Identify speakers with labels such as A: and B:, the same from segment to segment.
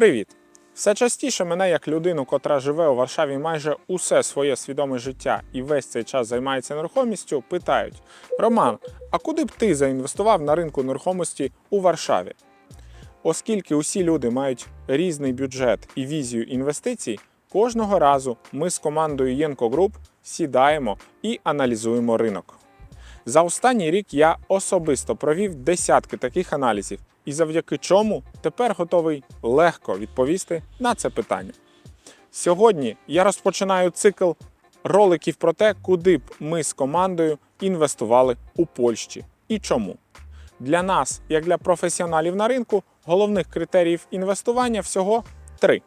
A: Привіт! Все частіше мене, як людину, котра живе у Варшаві майже усе своє свідоме життя і весь цей час займається нерухомістю, питають: Роман, а куди б ти заінвестував на ринку нерухомості у Варшаві? Оскільки усі люди мають різний бюджет і візію інвестицій, кожного разу ми з командою Єнко Груп сідаємо і аналізуємо ринок. За останній рік я особисто провів десятки таких аналізів, і завдяки чому тепер готовий легко відповісти на це питання. Сьогодні я розпочинаю цикл роликів про те, куди б ми з командою інвестували у Польщі і чому. Для нас, як для професіоналів на ринку, головних критеріїв інвестування всього три: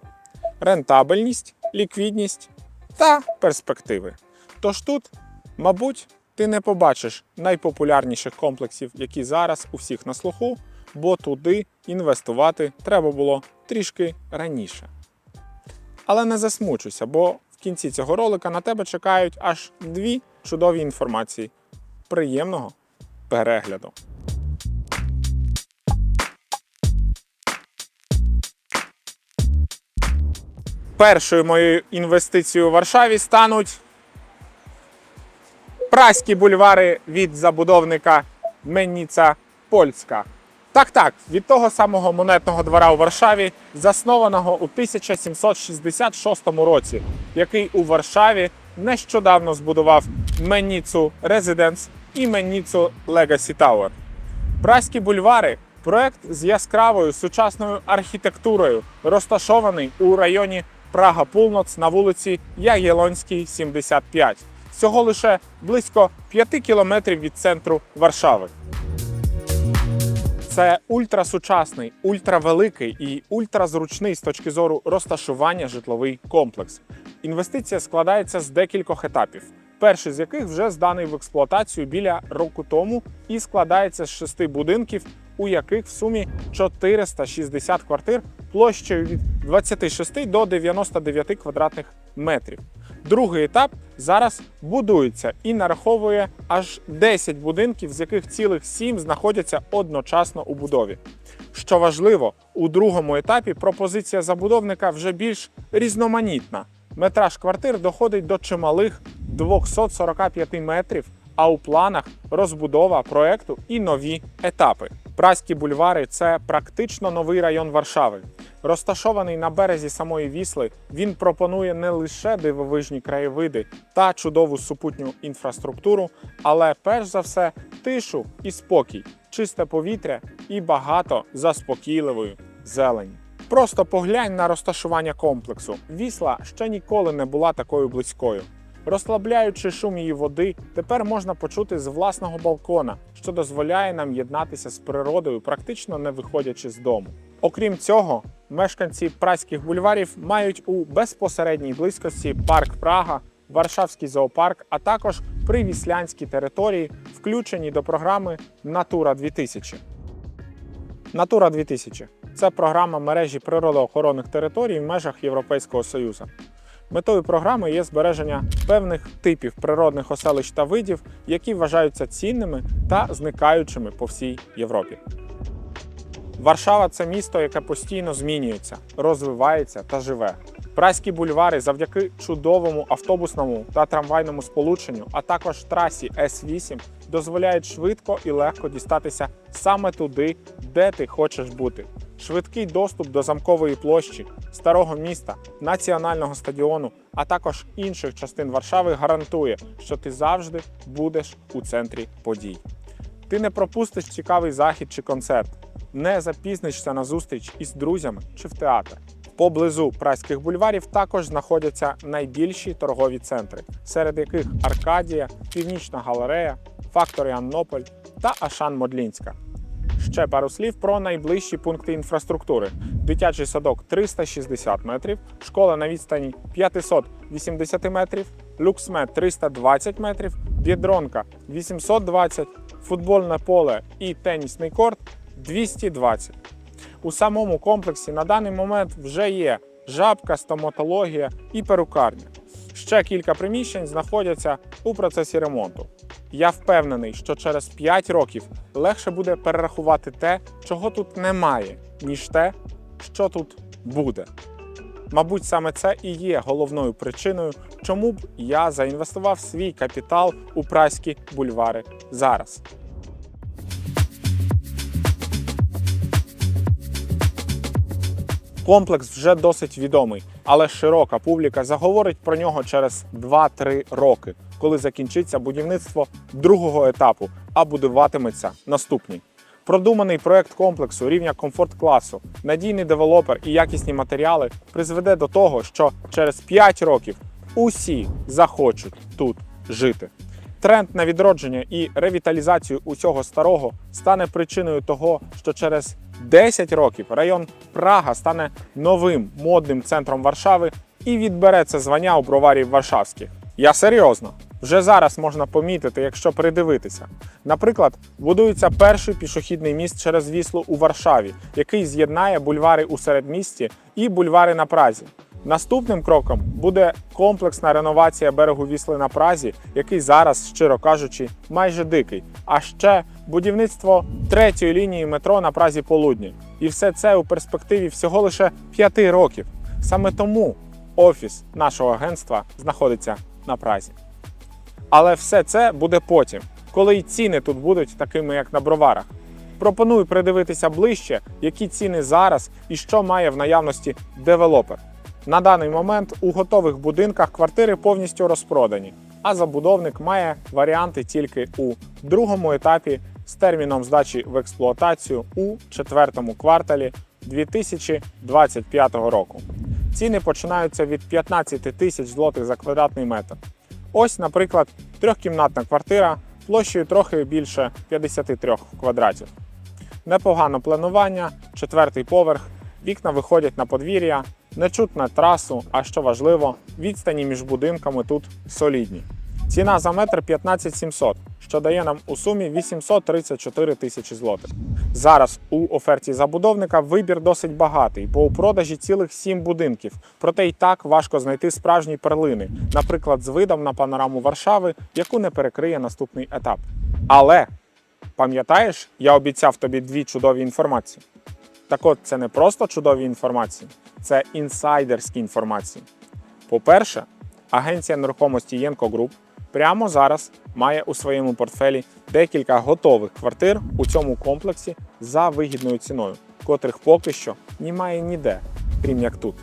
A: рентабельність, ліквідність та перспективи. Тож тут, мабуть, ти не побачиш найпопулярніших комплексів, які зараз у всіх на слуху, бо туди інвестувати треба було трішки раніше. Але не засмучуйся, бо в кінці цього ролика на тебе чекають аж дві чудові інформації. Приємного перегляду! Першою моєю інвестицією у Варшаві стануть праські бульвари від забудовника Менніца Польська. Так, так, від того самого монетного двора у Варшаві, заснованого у 1766 році, який у Варшаві нещодавно збудував Менніцу Резиденс і Менніцу Legacy Tower. Праські бульвари проект з яскравою сучасною архітектурою, розташований у районі Прага Пулноц на вулиці Ягелонській, 75. Всього лише близько 5 кілометрів від центру Варшави. Це ультрасучасний, ультравеликий і ультразручний з точки зору розташування житловий комплекс. Інвестиція складається з декількох етапів. Перший з яких вже зданий в експлуатацію біля року тому і складається з шести будинків, у яких в сумі 460 квартир площею від 26 до 99 квадратних метрів. Другий етап зараз будується і нараховує аж 10 будинків, з яких цілих 7 знаходяться одночасно у будові. Що важливо, у другому етапі пропозиція забудовника вже більш різноманітна. Метраж квартир доходить до чималих 245 метрів, а у планах розбудова проекту і нові етапи. Праські бульвари це практично новий район Варшави. Розташований на березі самої Вісли, він пропонує не лише дивовижні краєвиди та чудову супутню інфраструктуру, але перш за все тишу і спокій, чисте повітря і багато заспокійливої зелені. Просто поглянь на розташування комплексу. Вісла ще ніколи не була такою близькою. Розслабляючи шум її води, тепер можна почути з власного балкона, що дозволяє нам єднатися з природою, практично не виходячи з дому. Окрім цього, мешканці праських бульварів мають у безпосередній близькості парк Прага, Варшавський зоопарк, а також привіслянські території, включені до програми Натура 2000. Натура 2000 це програма мережі природоохоронних територій в межах Європейського Союзу. Метою програми є збереження певних типів природних оселищ та видів, які вважаються цінними та зникаючими по всій Європі. Варшава це місто, яке постійно змінюється, розвивається та живе. Праські бульвари завдяки чудовому автобусному та трамвайному сполученню, а також трасі С8 дозволяють швидко і легко дістатися саме туди, де ти хочеш бути. Швидкий доступ до замкової площі, старого міста, національного стадіону, а також інших частин Варшави гарантує, що ти завжди будеш у центрі подій. Ти не пропустиш цікавий захід чи концерт, не запізнишся на зустріч із друзями чи в театр. Поблизу праських бульварів також знаходяться найбільші торгові центри, серед яких Аркадія, Північна галерея, Факторі Аннополь та Ашан Модлінська. Ще пару слів про найближчі пункти інфраструктури: дитячий садок 360 метрів, школа на відстані 580 метрів, люксмед 320 метрів, бідронка 820, футбольне поле і тенісний корт 220. У самому комплексі на даний момент вже є жабка, стоматологія і перукарня. Ще кілька приміщень знаходяться у процесі ремонту. Я впевнений, що через 5 років легше буде перерахувати те, чого тут немає, ніж те, що тут буде. Мабуть, саме це і є головною причиною, чому б я заінвестував свій капітал у праські бульвари зараз. Комплекс вже досить відомий, але широка публіка заговорить про нього через 2-3 роки, коли закінчиться будівництво другого етапу, а будуватиметься наступний. Продуманий проект комплексу рівня комфорт-класу, надійний девелопер і якісні матеріали призведе до того, що через 5 років усі захочуть тут жити. Тренд на відродження і ревіталізацію усього старого стане причиною того, що через 10 років район Прага стане новим модним центром Варшави і відбере це звання у броварів Варшавських. Я серйозно. Вже зараз можна помітити, якщо придивитися. Наприклад, будується перший пішохідний міст через Віслу у Варшаві, який з'єднає бульвари у середмісті і бульвари на Празі. Наступним кроком буде комплексна реновація берегу Вісли на Празі, який зараз, щиро кажучи, майже дикий. А ще будівництво третьої лінії метро на Празі Полудні. І все це у перспективі всього лише п'яти років. Саме тому офіс нашого агентства знаходиться на Празі. Але все це буде потім, коли й ціни тут будуть такими, як на броварах. Пропоную придивитися ближче, які ціни зараз і що має в наявності девелопер. На даний момент у готових будинках квартири повністю розпродані, а забудовник має варіанти тільки у другому етапі з терміном здачі в експлуатацію у четвертому кварталі 2025 року. Ціни починаються від 15 тисяч злотих за квадратний метр. Ось, наприклад, трьохкімнатна квартира площею трохи більше 53 квадратів. Непогано планування, четвертий поверх, вікна виходять на подвір'я, не чутно трасу, а що важливо, відстані між будинками тут солідні. Ціна за метр 15 700, що дає нам у сумі 834 тисячі злотих. Зараз у оферті забудовника вибір досить багатий, бо у продажі цілих 7 будинків. Проте й так важко знайти справжні перлини, наприклад, з видом на панораму Варшави, яку не перекриє наступний етап. Але пам'ятаєш, я обіцяв тобі дві чудові інформації. Так от, це не просто чудові інформації, це інсайдерські інформації. По-перше, агенція нерухомості Єнко Груп прямо зараз має у своєму портфелі декілька готових квартир у цьому комплексі за вигідною ціною, котрих поки що немає ніде, крім як тут.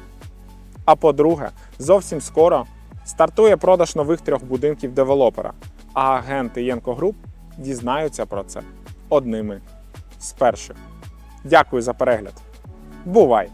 A: А по-друге, зовсім скоро стартує продаж нових трьох будинків девелопера, а агенти Єнко Груп дізнаються про це одними з перших. Дякую за перегляд. Бувай!